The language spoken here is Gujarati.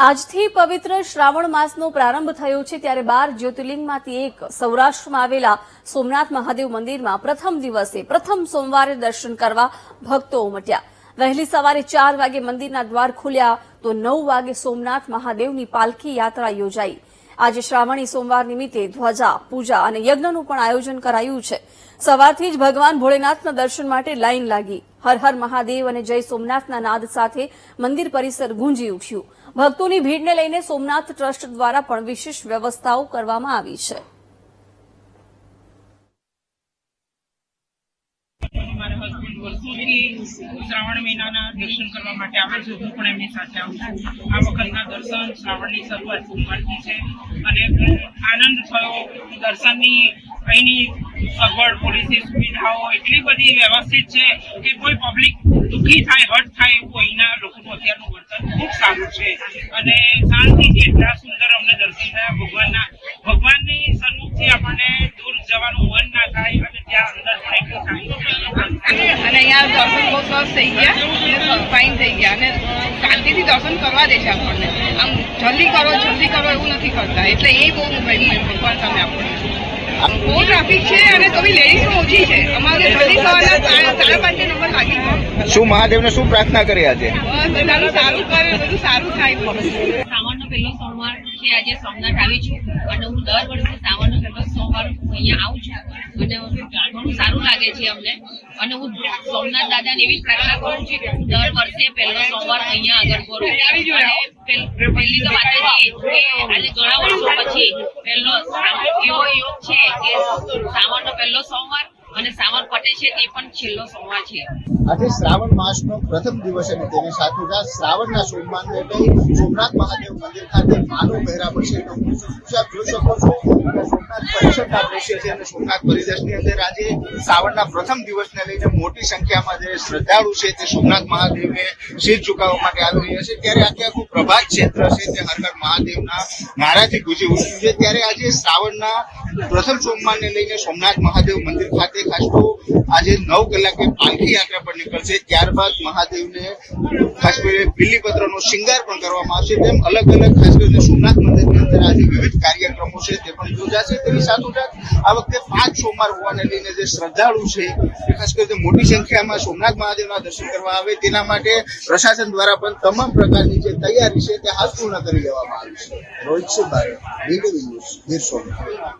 આજથી પવિત્ર શ્રાવણ માસનો પ્રારંભ થયો છે ત્યારે બાર જ્યોતિર્લિંગમાંથી એક સૌરાષ્ટ્રમાં આવેલા સોમનાથ મહાદેવ મંદિરમાં પ્રથમ દિવસે, પ્રથમ સોમવારે દર્શન કરવા ભક્તો ઉમટ્યા. વહેલી સવારે ચાર વાગે મંદિરના દ્વાર ખુલ્યા તો નવ વાગે સોમનાથ મહાદેવની પાલખી યાત્રા યોજાઈ. આજે શ્રાવણી સોમવાર નિમિત્તે ધ્વજા, પૂજા અને યજ્ઞનું પણ આયોજન કરાયું છે. સવારથી જ ભગવાન ભોળેનાથના દર્શન માટે લાઇન લાગી. હર હર મહાદેવ અને જય સોમનાથના નાદ સાથે મંદિર પરિસર ગુંજી ઉઠ્યું. ભક્તોની ભીડને લઈને સોમનાથ ટ્રસ્ટ દ્વારા પણ વિશેષ વ્યવસ્થાઓ કરવામાં આવી છે. શ્રાવણ મહિનાના દર્શન કરવા માટે આવે છે. હું પણ એમની સાથે આવું છું. આ વખતના દર્શન શ્રાવણની શરૂઆત સોમવારથી છે. અને આનંદ થયો. દર્શનની અહીંની સગવડ, પોલીસની સુવિધાઓ એટલી બધી વ્યવસ્થિત છે કે કોઈ પબ્લિક દુઃખી થાય, હર્ટ થાય એવું અહીંના લોકોનું અત્યારનું વર્તન ખૂબ સારું છે. અને શાંતિથી એટલા સુંદર અમને દર્શન થયા. ભગવાનના, ભગવાનની સન્મુખથી આપણને દૂર જવાનું મન ના થાય અને ત્યાં અંદર પણ એટલું થાય અને અહીંયા દર્શન બહુ સરસ થઈ ગયા. ફાઇન થઈ ગયા. અને શાંતિથી દર્શન કરવા દે છે આપણને. આમ જલ્દી કરો જલ્દી કરો એવું નથી કરતા. એટલે એ બહુ ભગવાન સામે આપણને બહુ ટ્રાફિક છે અને તો લેડીઝ પણ ઓછી છે. અમારે જલ્દી સવારના સાડા પાંચે નંબર લાગી શું મહાદેવને શું પ્રાર્થના કરી આજે? બધાનું સારું કરે બધું સારું થાય. શ્રાવણનો પહેલો સોમવાર છે આજે સોમનાથ આવી છું. અને હું દર વર્ષે શ્રાવણનો પહેલો સોમવાર અહીંયા આવું છું. અને ઘણું સારું લાગે છે અમને. અને હું સોમનાથ દાદાને એવી પ્રાર્થના કરું છું કે દર વર્ષે પહેલો સોમવાર અહીંયા આગળ પેલ- પહેલી તો વાત એ કે આજે ઘણા વર્ષો પછી પહેલો એવો યોગ છે કે શ્રાવણનો પહેલો સોમવાર અને શ્રાવણ પટે છે તે પણ છેલ્લો સોમવાર છે. આજે શ્રાવણ માસનો પ્રથમ દિવસ અને તેની સાથે જ શ્રાવણના સોમવારને એટલે સોમનાથ મહાદેવ મંદિર ખાતે માનું પહેરા પછી જોઈ શકો છો? પરિસરના દ્રશ્ય છે અને સોમનાથ પરિદર્શની અંદર આજે શ્રાવણના પ્રથમ દિવસને લઈને મોટી સંખ્યામાં જે શ્રદ્ધાળુ છે તે સોમનાથ મહાદેવને શીર ઝુકાવવા માટે આવી રહ્યા છે. ત્યારે આખે આખું પ્રભાત ક્ષેત્ર છે તે હર હર મહાદેવના નારાથી ગુજી ઉઠ્યું છે. ત્યારે આજે શ્રાવણના પ્રથમ સોમવારને લઈને સોમનાથ મહાદેવ મંદિર ખાતે ખાસ તો આજે નવ કલાકે પાલખી યાત્રા પર નીકળશે. ત્યારબાદ મહાદેવને ખાસ કરીને બિલીપત્રનો શિંગાર પણ કરવામાં આવશે. તેમ અલગ અલગ ખાસ કરીને સોમનાથ મંદિરની અંદર આજે વિવિધ કાર્યક્રમો છે તે પણ યોજાશે. તેની સાથોસાથ આ વખતે પાંચ સોમવાર હોવાને લઈને જે શ્રદ્ધાળુ છે તે ખાસ કરીને મોટી સંખ્યામાં સોમનાથ મહાદેવના દર્શન કરવા આવે, તેના માટે પ્રશાસન દ્વારા પણ તમામ પ્રકારની જે તૈયારી છે, તે હાલ પૂર્ણ કરી લેવામાં આવી છે. Rohit Subare DTV news Gir Somnath.